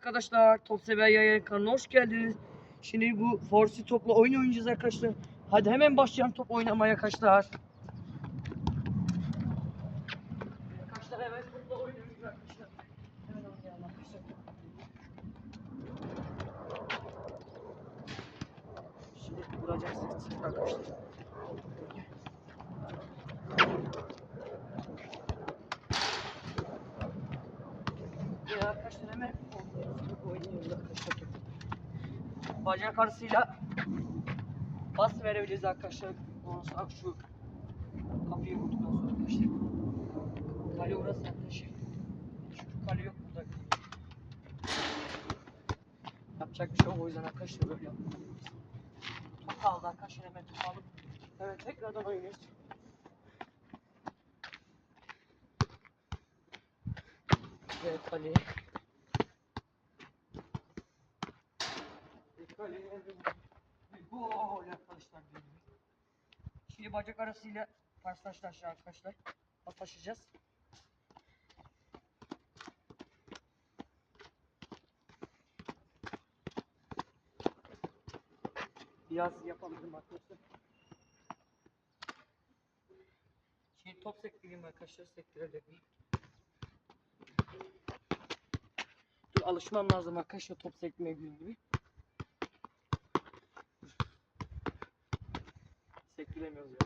Arkadaşlar Top Sever Yayın kanalına hoş geldiniz. Şimdi bu Forsi topla oyun oynayacağız arkadaşlar. Hadi hemen başlayalım top oynamaya arkadaşlar. Arkadaşlar hemen topla oynayacağız arkadaşlar. Hemen oynayalım arkadaşlar. Şimdi vuracaksınız arkadaşlar. Ya arkadaşlar hemen oynuyoruz arkadaşlar. Bacak arasıyla pas verebiliriz arkadaşlar. Sonra şu kapıyı vurduktan sonra arkadaşlar. Kale orası arkadaşlar. Şu kale yok burada. Yapacak bir şey yok o yüzden arkadaşlar böyle yapıyoruz. Top aldı arkadaşlar hemen top alıp evet tekrardan oynuyoruz. Evet kaleye. Bir kaleye bir- bir gol arkadaşlar. Şimdi bacak arasıyla paslaşlar arkadaşlar. Paslaşacağız. Biraz yapamadım arkadaşlar. Şimdi top sektireyim arkadaşlar. Sektirebilirim. Dur alışmam lazım arkadaşlar top sekmeye gibi gibi. Sektiremiyoruz ya.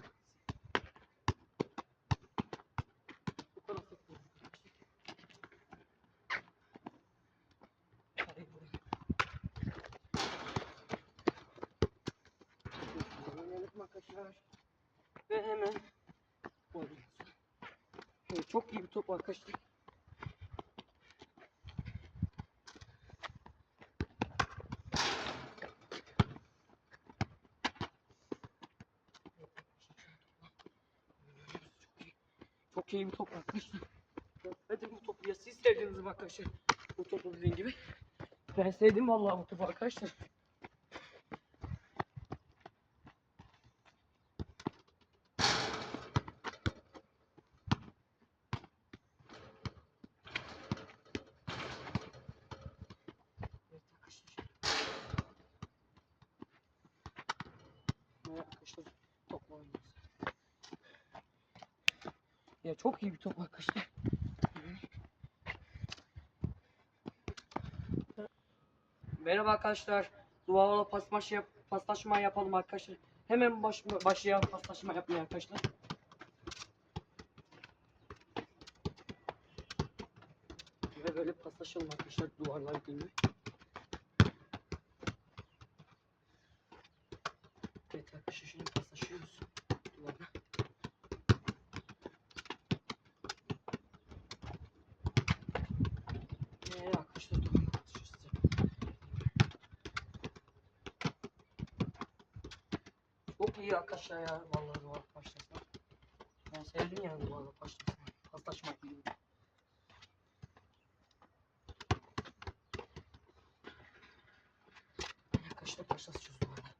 Bu kadar sektiremiyoruz. Hadi buraya. Oynayalım arkadaşlar. Ve hemen çok iyi bir top arkadaşlar. Çok iyi bir top. Hadi bu topu ya siz sevdiniz arkadaşlar? Bu topu dediğim gibi. Ben sevdim vallahi bu topu arkadaşlar. Arkadaşlar topla oynuyoruz. Ya çok iyi bir top arkadaşlar. Merhaba arkadaşlar. Duvarla pasmaş yap paslaşma yapalım arkadaşlar. Hemen baş başlayalım paslaşma yapmaya arkadaşlar. Ve böyle paslaşalım arkadaşlar duvarlar gibi. Evet arkadaşlar şimdi paslaşıyoruz duvarla. Ee, arkadaşlar duvarla paslaşacağız. Çok iyi arkadaşlar ya vallahi duvar paslaşma. Ben sevdim yani duvarla paslaşma. Paslaşmak gibi. Arkadaşlar paslaşacağız duvarla.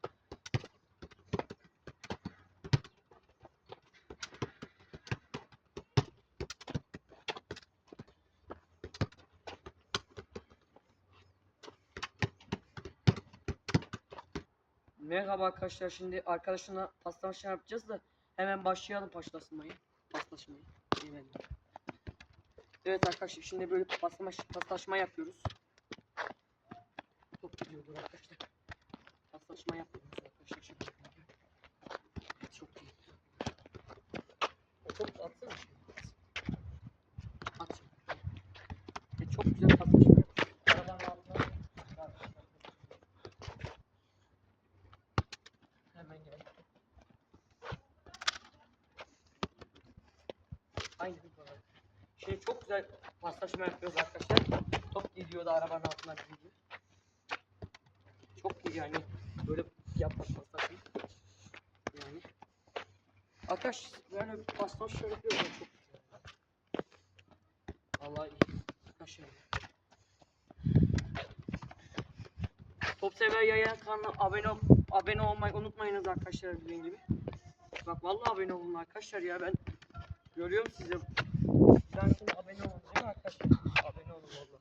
Merhaba arkadaşlar şimdi arkadaşına paslaşma yapacağız da hemen başlayalım paslaşmayı. Paslaşmayı. Evet. Evet arkadaşlar şimdi böyle paslama, paslaşma yapıyoruz. Top gidiyordur arkadaşlar. Paslaşma yapıyoruz arkadaşlar. Şimdi. Çok iyi. O top atsana. At. Evet, çok güzel paslaşma yapıyoruz. Arabanın altına. Arkadaşlar. Hemen gel. Kadar. Şimdi çok güzel paslaşma yapıyoruz arkadaşlar. Top gidiyordu arabanın altına gidiyor. Çok iyi yani. Böyle yapmak paslaşma. Yani. Arkadaş böyle paslaşma yapıyoruz da çok güzel. Vallahi. Arkadaşlar. Top sever yayın kanalına abone abone olmayı unutmayınız arkadaşlar dediğim gibi. Bak vallahi abone olun arkadaşlar ya ben Görüyorum sizi. Ben şimdi abone olacağım arkadaşlar. Abone olun valla.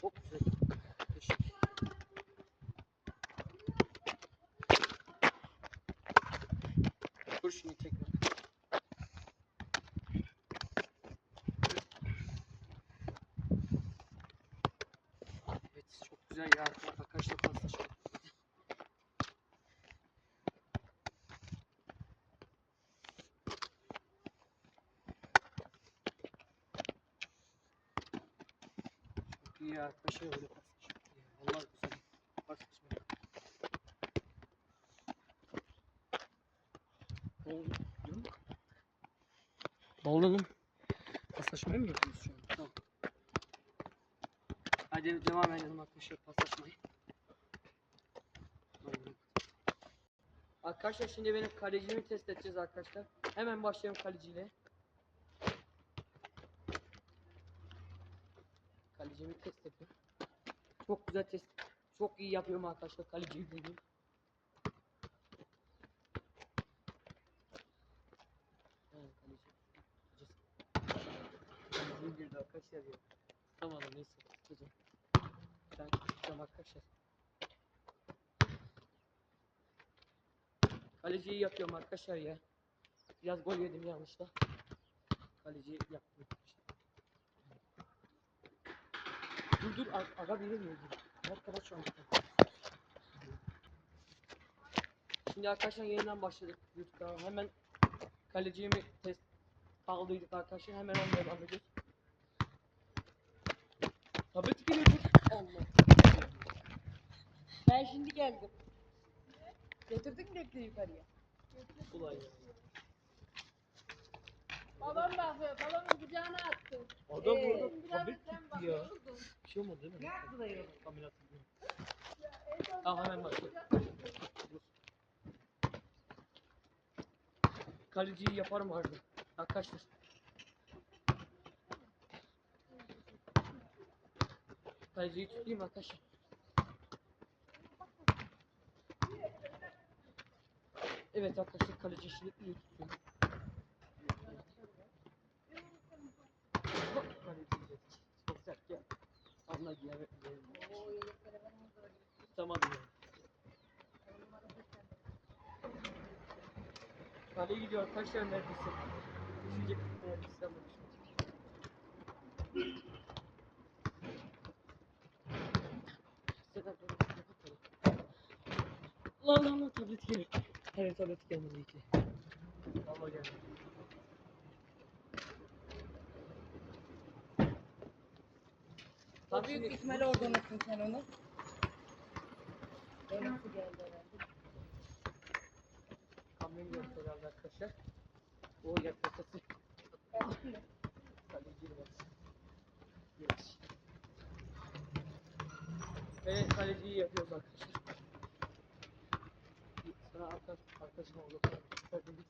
Çok güzel. Ya arkadaşlar öyle paslaşma. Vallahi güzel. Paslaşma. Oldu. Değil mi? Oldu mu? Paslaşmayı mı yapıyoruz şu an? Tamam. Hadi devam edelim arkadaşlar paslaşmayı. Oldu. Arkadaşlar şimdi benim kalecimi test edeceğiz arkadaşlar. Hemen başlayalım kaleciyle. Kalecimi test ediyorum. Çok güzel test. Çok iyi yapıyorum arkadaşlar kaleciyi bugün. Evet kaleci. Ya. Tutamadım neyse tutacağım. Ben tutacağım arkadaşlar. Kaleciyi yapıyorum arkadaşlar ya. Biraz gol yedim yanlışla. Kaleciyi yaptım. Dur dur ag- aga biri mi öldü? Arkadaş şu an. Şimdi arkadaşlar yeniden başladık YouTube'da. Hemen kaleciyi mi test kaldıydık arkadaşlar. Hemen onu devam ediyoruz. Tabii ki geliyor. Allah. Ben şimdi geldim. Getirdin mi bekle yukarıya? Ulan ya. Balon bakıyor, balonu kucağına attı. Adam Ee, burada biraz tablet sen bakıyordun. Bir şey olmadı değil mi? Ne yaptı dayı? Kamera atıldı. Tamam hemen başlayalım. Kaleciyi yaparım artık. Arkadaşlar. Kaleciyi tutayım arkadaşlar. Evet arkadaşlar kaleci şimdi iyi tutuyor. Bak, kaleci de Çok sert ya. Anla giyer. Tutamadım. Kaleye gidiyor arkadaşlar neredeyse. Düşecek neredeyse ama düşmeyecek. Lan lan lan tablet geliyor. Evet tablet gelmedi iyi ki. Valla gelmedi. O büyük şimdi- ihtimalle orada unuttun sen onu. Orası geldi herhalde. Kamyon yok herhalde arkadaşlar. O Bakıyor. kaleci var. Evet. Evet kaleciyi yapıyoruz arkadaşlar. Sana arkadaş, arkadaşım oldu. Gördün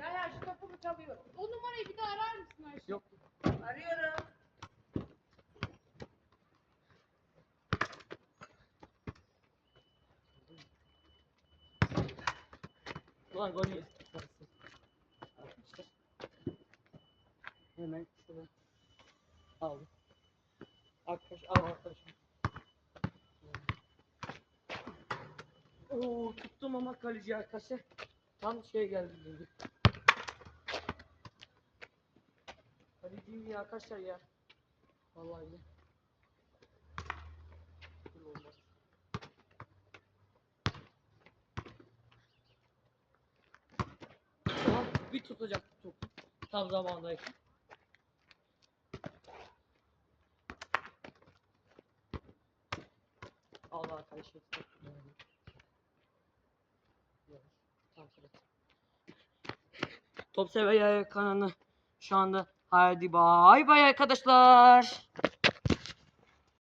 Ya ya şu topu mu çalıyor? O numarayı bir daha arar mısın Ayşe? Yok. Arıyorum. Ulan gol yedik. Arkadaşlar. Hemen şunu aldım. Arkadaş, al arkadaşım. Oo tuttum ama kaleci arkadaşlar. Tam şey geldi dedi. Kaleciyim ya arkadaşlar ya. Vallahi. Dur olmaz. Tamam bir tutacak top. Tam zamandayken. Allah arkadaşlar. Top Sever kanalına şu anda hadi bay bay arkadaşlar.